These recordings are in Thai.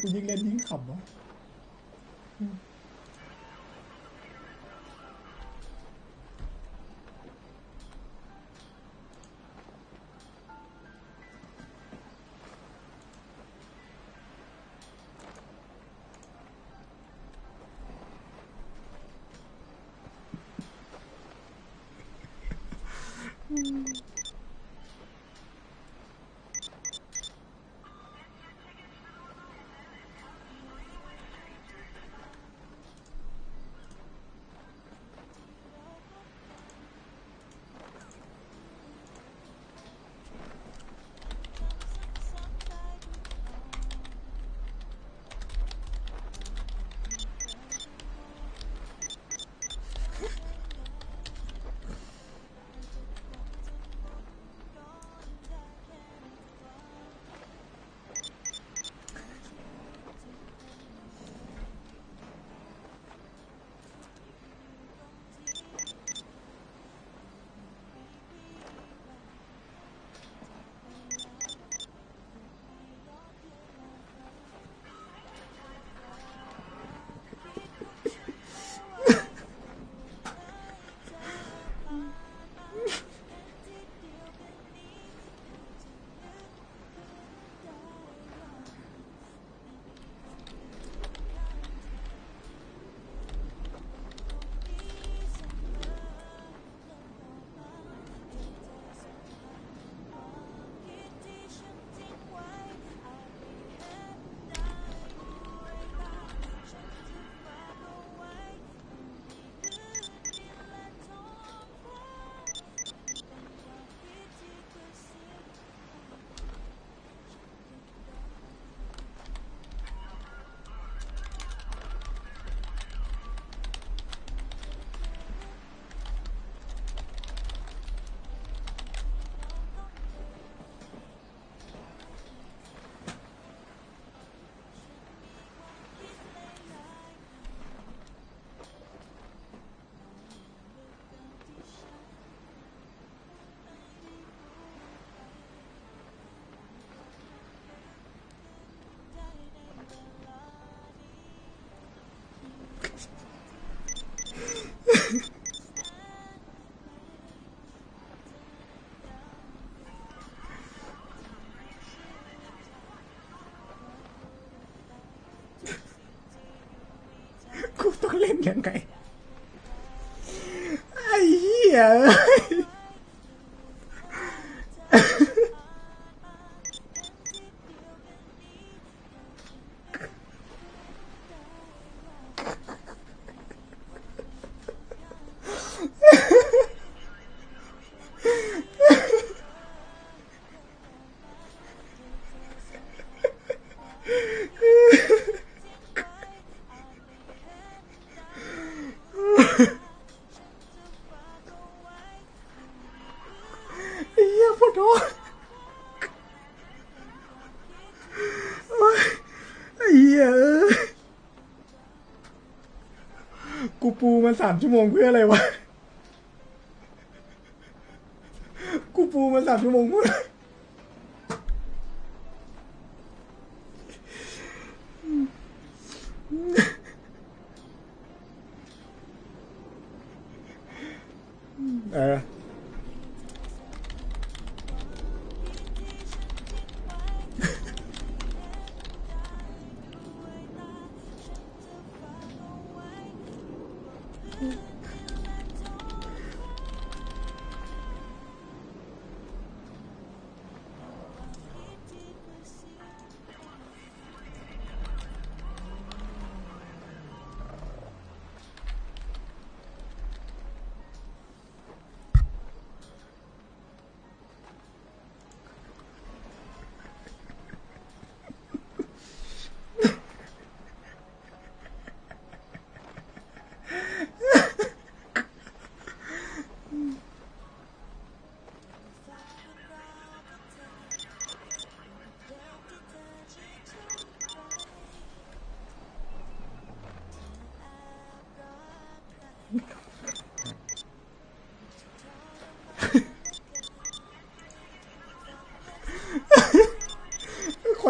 กูยิ่งเล่นยิ่งขำวะกูต้อง เล่นยังไงไอ้เหี้ย มันสามชั่วโมงเพื่ออะไรวะ กูปูมันสามชั่วโมงเพื่อ 嗯。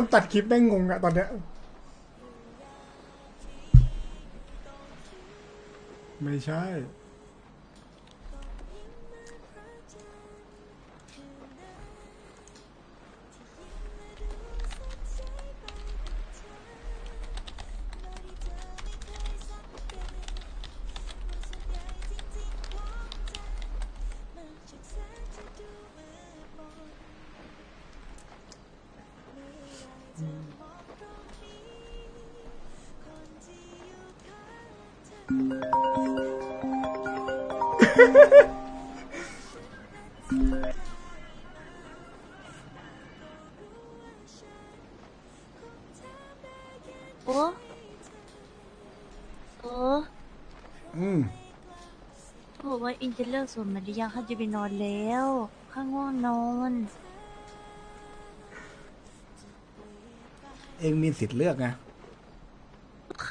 คนตัดคลิปแม่งงงอะตอนเนี้ย ไม่ใช่ โอ้โอ้อืมบอกว่าอินจะเลิกสวนมาหรือยังข้าจะไปนอนแล้ว ข้าง่วงนอน เองมีสิทธิ์เลือกไง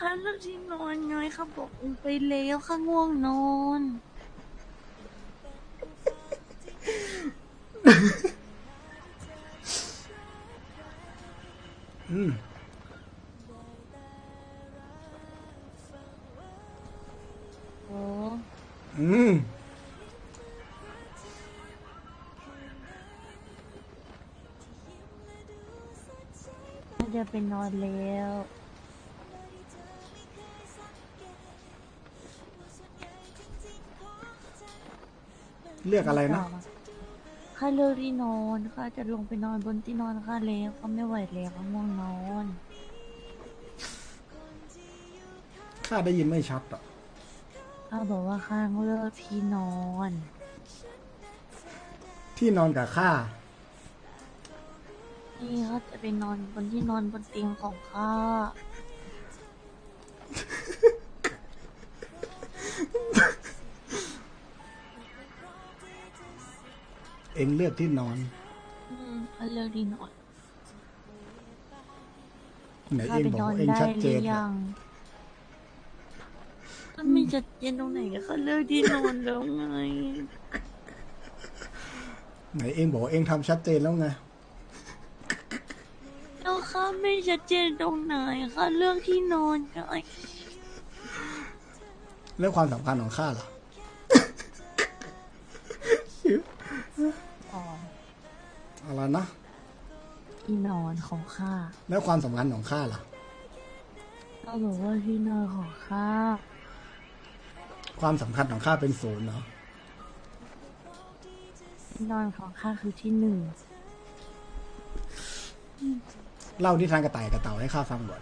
ข้าเลิกที่นอนไงข้าบอกอินไปแล้วข้าง่วงนอน อืมโอ้อืมข้าจะไปนอนแล้ว เลือกอะไรนะข้าเลิกที่นอนข้าจะลงไปนอนบนที่นอนข้าแล้วข้าไม่ไหวแล้วข้าง่วงนอนข้าได้ยินไม่ชัดอะข้าบอกว่าข้าเลิกที่นอน ที่นอนกับข้านี่เขาจะไปนอนบนที่นอนบนเตียงของข้า เองเลือกที่นอน อืมเขาเลิกที่นอนไหนข้าเองไปบนอกอนว่าเองได้ชัดหเจรืนอยังก็ไม่ชัดเจนตรงไหนก็เขาเลิกที่นอนแล้วไง ไหนเองบอกว่าเองทำชัดเจนแล้วไงแล้วข้าไม่ชัดเจนตรงไหนข้าเลือกที่นอนไงแล้วความสำคัญของข้าล่ะ อะไรนะที่นอนของข้าแล้วความสำคัญของข้าล่ะเขาบอกว่าที่นอนของข้าความสำคัญของข้าเป็นศูนย์เนาะที่นอนของข้าคือที่หนึ่งเล่านิทานกระต่ายกระเต่าให้ข้าฟังก่อน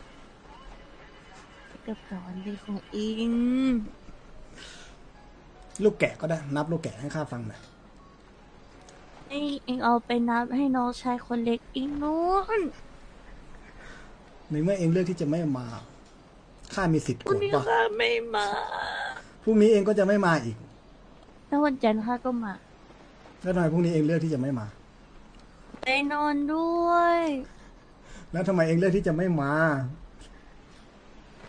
กับสอนเด็กของอิงลูกแกะก็ได้ นับลูกแกะให้ข้าฟังหน่อย ไอ้เองเอาไปนับให้น้องชายคนเล็กอิงนู้นในเมื่อเองเลือกที่จะไม่มาข้ามีสิทธิ์โกวัรนธนี้ปะข้าไม่มาพรุ่งนี้เองก็จะไม่มาอีก แล้ววันจันทร์ข้าก็มา แล้วทำไมพรุ่งนี้เองเลือกที่จะไม่มา ไปนอนด้วย แล้วทำไมเองเลือกที่จะไม่มา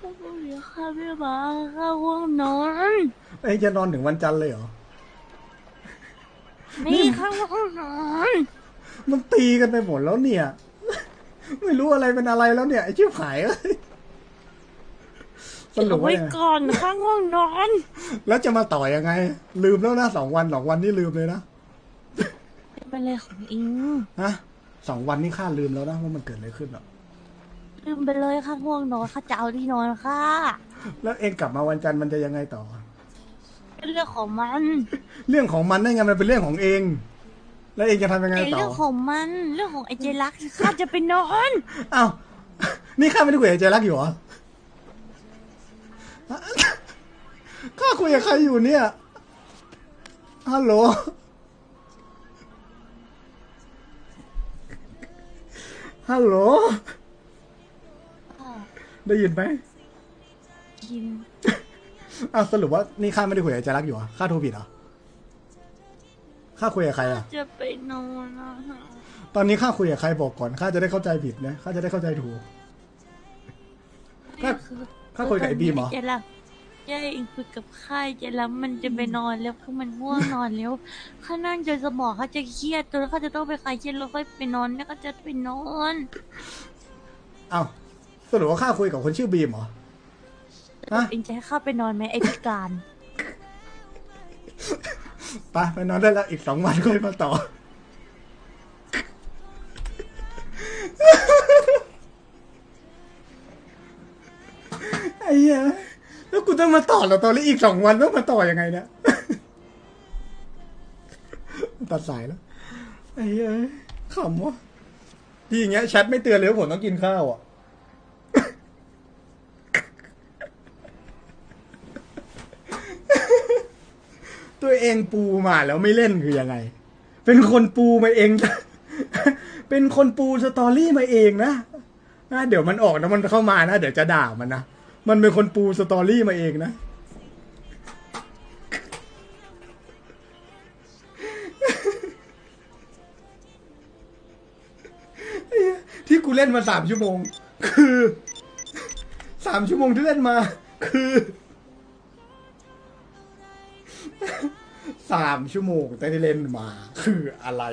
พรุ่งนี้ข้าไม่มาข้าง่วงนอน เองจะนอนถึงวันจันทร์เลยเหรอ นี่ข้าง่วงนอนมันตีกันไปหมดแล้วเนี่ย ไม่รู้อะไรเป็นอะไรแล้วเนี่ยไอ้ชิบหายเลยสรุปเอาว่าไว้ยังไงก่อนข้าง่วงนอน แล้วจะมาต่อยังไง ลืมแล้วนะสองวันสองวันนี่ลืมเลยนะเป็นอะไรของอิงฮะสองวันนี่ข้าลืมแล้วนะว่ามันเกิดอะไรขึ้นอะลืมไปเลยข้าง่วงนอนข้าจะเอาที่นอนข้าแล้วเองกลับมาวันจันทร์มันจะยังไงต่อ เป็นเรื่องของมันเรื่องของมันได้ไงมันเป็นเรื่องของเอง แล้วเองจะทำยังไงไอ้ต่อเรื่องของมันเรื่องของไอ้เจรักข้าจะไปนอนอ้าวนี่ข้าไม่ได้คุยกับเจรักอยู่เหรอข้าคุยกับใครอยู่เนี่ยฮัลโหลฮัลโหลอ่าได้ยินไหมกิน อ้าวสรุปว่านี่ข้าไม่ได้คุยกับเจรักอยู่เหรอข้าโทรผิดเหรอข้าคุยกับใครอะ จะไปนอนนะฮะตอนนี้ข้าคุยกับใครบอกก่อนข้าจะได้เข้าใจผิดนะข้าจะได้เข้าใจถูก ข้านี่คือข้าคุยกับไอ้บีมเหรอเจรักใช่เองคุยกับข้าเจรักมันจะไปนอนแล้วคือมันง่วงนอนแล้ว ข้านั่งจนสมองข้าจะเครียดจนข้าจะต้องไปคลายเครียดแล้วค่อยไปนอนแล้วก็จะไปนอน อ้าวสรุปว่าข้าคุยกับคนชื่อบีมเหรอ ฮะเองจะให้ข้าไปนอนไหมไอ้พิการไปไปนอนได้แล้วอีกสองวันค่อยมาต่อ ไอ้เหี้ยแล้วกูต้องมาต่อแล้วตอนนี้อีกสองวันต้องมาต่อยังไงเนี่ยตัดสายแล้ว ไอ้เหี้ยขำวะที่อย่างเงี้ยแชทไม่เตือนเลยว่าผมต้องกินข้าวอะ ตัวเองปูมาแล้วไม่เล่นคือยังไง เป็นคนปูมาเอง เป็นคนปูสตอรี่มาเองนะนะเดี๋ยวมันออกนะมันเข้ามานะเดี๋ยวจะด่ามันนะมันเป็นคนปูสตอรี่มาเองนะที่กูเล่นมาสามชั่วโมง คือสามชั่วโมงที่เล่นมา คือามชั่วโมงแต่ที่เล่นมาคืออะไร